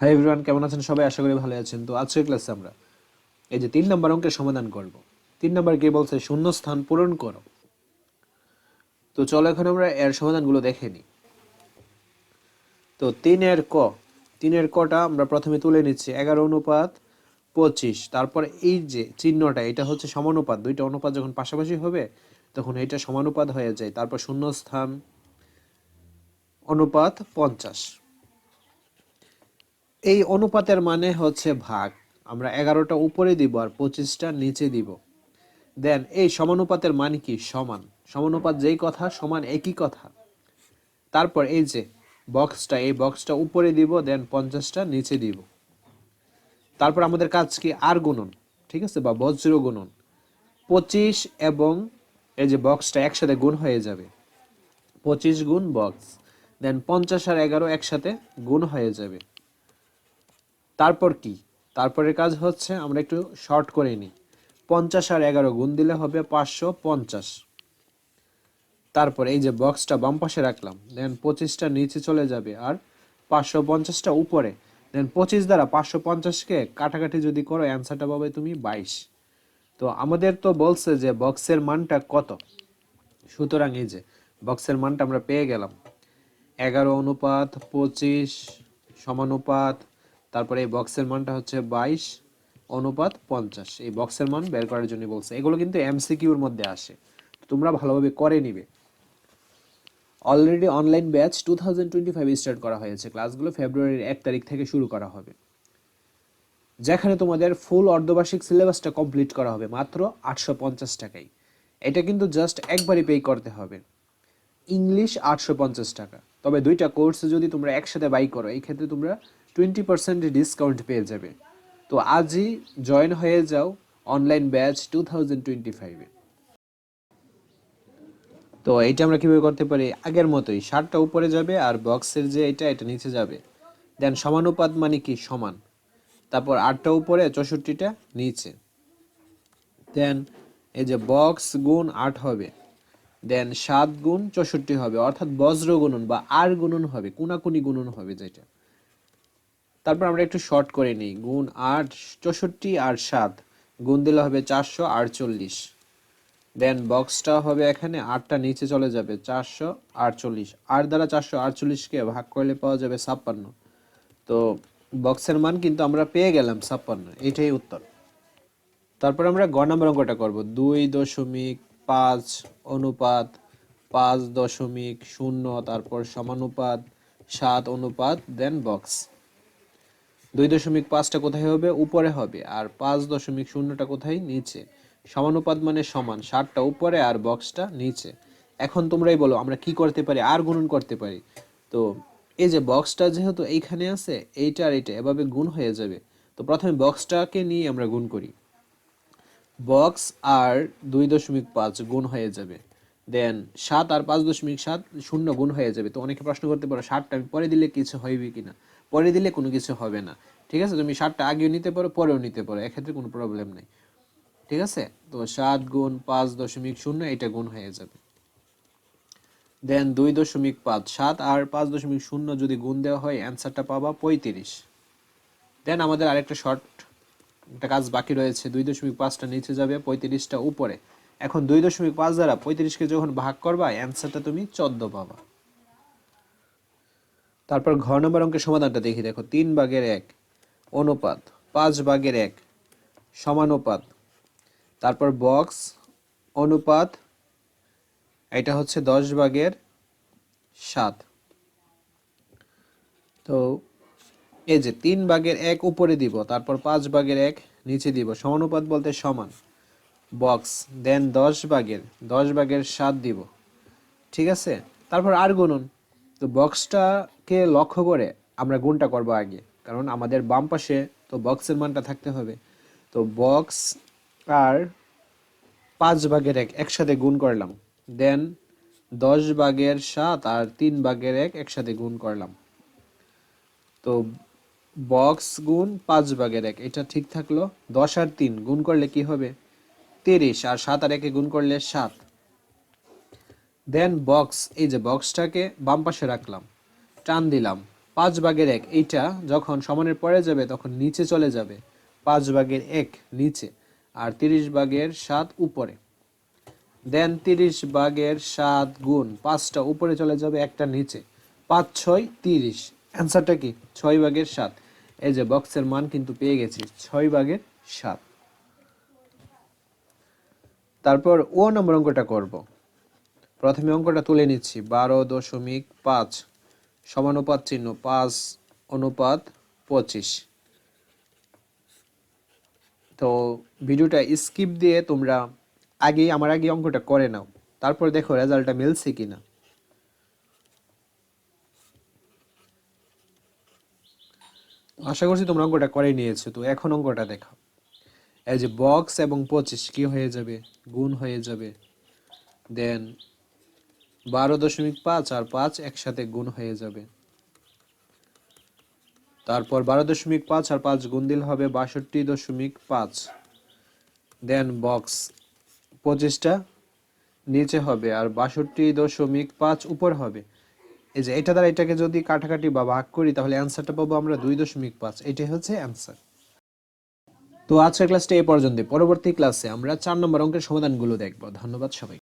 Hi everyone কেমন আছেন সবাই? আশা করি ভালো আছেন। তো আজকের ক্লাসে আমরা এই যে তিন নম্বর অঙ্কের সমাধান করব। তিন নম্বর কে বলছে? শূন্য স্থান পূরণ করো। তো চলো এখন আমরা এর সমাধানগুলো দেখে নিই। তো তিনের ক, তিনের কটা আমরা প্রথমে তুলে নিচ্ছি। এগারো অনুপাত পঁচিশ। তারপর এই যে চিহ্নটা, এটা হচ্ছে সমানুপাত। দুইটা অনুপাত যখন পাশাপাশি হবে, তখন এটা সমানুপাত হয়ে যায়। তারপর শূন্য স্থান অনুপাত পঞ্চাশ। এই অনুপাতের মানে হচ্ছে ভাগ। আমরা এগারোটা উপরে দিব আর পঁচিশটা নিচে দিব। দেন এই সমানুপাতের মানে কি? সমান। সমানুপাত যেই কথা, সমান একই কথা। তারপর এই যে বক্সটা এই বক্সটা উপরে দিব দেন পঞ্চাশটা নিচে দিব। তারপর আমাদের কাজ কি? আর গুণন। ঠিক আছে? বা বজ্র গুণন। পঁচিশ এবং এই যে বক্সটা একসাথে গুণ হয়ে যাবে। পঁচিশ গুণ বক্স দেন পঞ্চাশ আর এগারো একসাথে গুণ হয়ে যাবে। তারপর কি? তারপরের কাজ হচ্ছে আমরা একটু শর্ট করে নিই। পঞ্চাশ আর এগারো গুণ দিলে হবে পাঁচশো পঞ্চাশ। তারপর এই যে বক্সটা বাম পাশে রাখলাম দেন পঁচিশটা নিচে চলে যাবে আর পাঁচশো পঞ্চাশটা উপরে। দেন পঁচিশ দ্বারা পাঁচশো পঞ্চাশকে কাটাকাটি যদি করো অ্যান্সারটা পাবে তুমি বাইশ। তো আমাদের তো বলছে যে বক্সের মানটা কত? সুতরাং এই যে বক্সের মানটা আমরা পেয়ে গেলাম। এগারো অনুপাত পঁচিশ সমানুপাত তারপরে এই বক্সের মানটা হচ্ছে বাইশ, অনুপাত পঞ্চাশ। এই বক্সের মান বের করার জন্য বলছে। এগুলো কিন্তু এমসিকিউর মধ্যে আসে। তোমরা ভালোভাবে করে নিবে। Already online batch two thousand twenty five start করা হয়েছে। ক্লাসগুলো ফেব্রুয়ারির এক তারিখ থেকে শুরু করা হবে। যেখানে তোমাদের ফুল অর্ধবার্ষিক সিলেবাসটা কমপ্লিট করা হবে। মাত্র আটশো পঞ্চাশ টাকায়। এটা কিন্তু জাস্ট একবারই পে করতে হবে। ইংলিশ আটশো পঞ্চাশ টাকা। তবে দুইটা কোর্স যদি তোমরা একসাথে বাই করো, এই ক্ষেত্রে তোমরা টোয়েন্টি পার্সেন্ট ডিসকাউন্ট পেয়ে যাবে। তো আজই জয়েন হয়ে যাও online batch two thousand twenty ফাইভে তো এইটা আমরা কীভাবে করতে পারি? আগের মতোই ষাটটা উপরে যাবে আর বক্সের যে এটা এটা নিচে যাবে। দেন সমানুপাত মানে কি? সমান। তারপর আটটা উপরে, চৌষট্টিটা নিচে। দেন এই যে বক্স গুণ আট হবে। দেন সাত গুণ চৌষট্টি হবে, অর্থাৎ বজ্র গুণন বা আর গুণন হবে, কোনাকুনি গুণন হবে যেটা। তারপর আমরা একটু শর্ট করে নিই, গুণ আট চৌষট্টি আর সাত, গুণ দিলে হবে চারশো আটচল্লিশ। দেন বক্সটা হবে এখানে, আটটা নিচে চলে যাবে চারশো আটচল্লিশ। আট দ্বারা চারশো আটচল্লিশকে ভাগ করলে পাওয়া যাবে ছাপ্পান্ন। তো বক্সের মান কিন্তু আমরা পেয়ে গেলাম ছাপ্পান্ন, এটাই উত্তর। তারপর আমরা গ নম্বর অঙ্কটা করব, দুই দশমিক পাঁচ অনুপাত পাঁচ দশমিক শূন্য, তারপর সমানুপাত সাত অনুপাত দেন বক্স দুই দশমিক পাঁচটা কোথায় হবে? উপরে হবে। আর পাঁচ দশমিক শূন্যটা কোথায়? নিচে। সমানুপাত মানে সমান। ষাটটা উপরে আর বক্সটা নিচে। এখন তোমরাই বলো, আমরা কি করতে পারি? আর গুণন করতে পারি। তো এই যে বক্সটা যেহেতু এইখানে আছে, এইটা আর এইটা এভাবে গুণ হয়ে যাবে। তো প্রথমে বক্সটাকে নিয়ে আমরা গুণ করি। বক্স আর দুই দশমিক পাঁচ গুণ হয়ে যাবে। দেন সাত আর পাঁচ দশমিক সাত শূন্য গুণ হয়ে যাবে। তো অনেকে প্রশ্ন করতে পারো ষাটটা আমি পরে দিলে কিছু হইবে কিনা? পরে দিলে কোনো কিছু হবে না। ঠিক আছে? তুমি ষাটটা আগেও নিতে পারো, পরেও নিতে পারো, এক্ষেত্রে কোনো প্রবলেম নেই। ঠিক আছে? তো সাত গুণ পাঁচ দশমিক শূন্য এটা গুণ হয়ে যাবে। দেন দুই দশমিক পাঁচ, সাত আর পাঁচ দশমিক শূন্য যদি গুণ দেওয়া হয় অ্যান্সারটা পাবা পঁয়ত্রিশ। দেন আমাদের আরেকটা শর্ট একটা কাজ বাকি রয়েছে, দুই দশমিক পাঁচটা নিচে যাবে, পঁয়ত্রিশটা উপরে। এখন দুই দশমিক পাঁচ দ্বারা পঁয়ত্রিশকে যখন ভাগ করবা অ্যান্সারটা তুমি চোদ্দ পাবা। তারপর ঘ নম্বর অঙ্কের সমাধানটা দেখি, দেখো, তিন ভাগের এক, অনুপাত, পাঁচ ভাগের এক সমানুপাত তারপর বক্স অনুপাত, এটা হচ্ছে দশ ভাগের সাত। তো এই যে তিন ভাগের এক উপরে দিব, তারপর পাঁচ ভাগের এক নিচে দিব। সমানুপাত বলতে সমান। বক্স দেন দশ ভাগের দশ ভাগের সাত দিব। ঠিক আছে? তারপর আর গুণন তো বক্সটাকে লক্ষ্য করে আমরা গুণটা করব আগে। কারণ আমাদের বাম পাশে তো বক্সের মানটা থাকতে হবে। তো বক্স আর পাঁচ ভাগের এক একসাথে গুণ করলাম। দেন দশ ভাগের সাত আর তিন ভাগের এক একসাথে গুণ করলাম। তো বক্স গুণ পাঁচ ভাগের এক, এটা ঠিক থাকল দশ আর তিন, গুণ করলে কি হবে? তিরিশ, আর সাত আর একে গুণ করলে সাত। দেন বক্স এই যে বক্সটাকে বাম পাশে রাখলাম, টান দিলাম, পাঁচ ভাগের এক, এইটা যখন সমানের পরে যাবে তখন নিচে চলে যাবে, পাঁচ ভাগের এক নিচে, আর তিরিশ ভাগের সাত উপরে। দেন তিরিশ ভাগের সাত গুণ পাঁচটা উপরে চলে যাবে, একটা নিচে, পাঁচ, ছয়, তিরিশ। অ্যান্সারটা কি? ছয় ভাগের সাত। এই যে বক্সের মান কিন্তু পেয়ে গেছি ছয় ভাগের সাত। তারপর ও নম্বর অঙ্কটা করব। প্রথমে অঙ্কটা তুলে নিচ্ছি, বারো দশমিক পাঁচ সমানুপাত চিহ্ন পাঁচ অনুপাত পঁচিশ। তো ভিডিওটা স্কিপ দিয়ে তোমরা আগে আমার আগে অঙ্কটা করে নাও, তারপর দেখো রেজাল্টটা মিলছে কিনা। আশা করছি তোমরা অঙ্কটা করে নিয়েছো, তো এখন অঙ্কটা দেখো এই যে বক্স এবং পঁচিশ, কি হয়ে যাবে? গুণ হয়ে যাবে। দেন বারো দশমিক পাঁচ আর পাঁচ একসাথে গুণ হয়ে যাবে। তারপর বারো দশমিক পাঁচ আর পাঁচ গুণ দিলে হবে বাষট্টি দশমিক পাঁচ। দেন বক্স পঁচিশটা নিচে হবে আর বাষট্টি দশমিক পাঁচ উপর হবে। এই যে এটা দ্বারা এটাকে যদি কাটাকাটি বা ভাগ করি, তাহলে অ্যান্সারটা পাবো আমরা দুই দশমিক পাঁচ। এটাই হচ্ছে অ্যান্সার তো আজকের ক্লাসটা এই পর্যন্ত পরবর্তী ক্লাসে আমরা চার নম্বর অঙ্কের সমাধানগুলো দেখব। ধন্যবাদ সবাই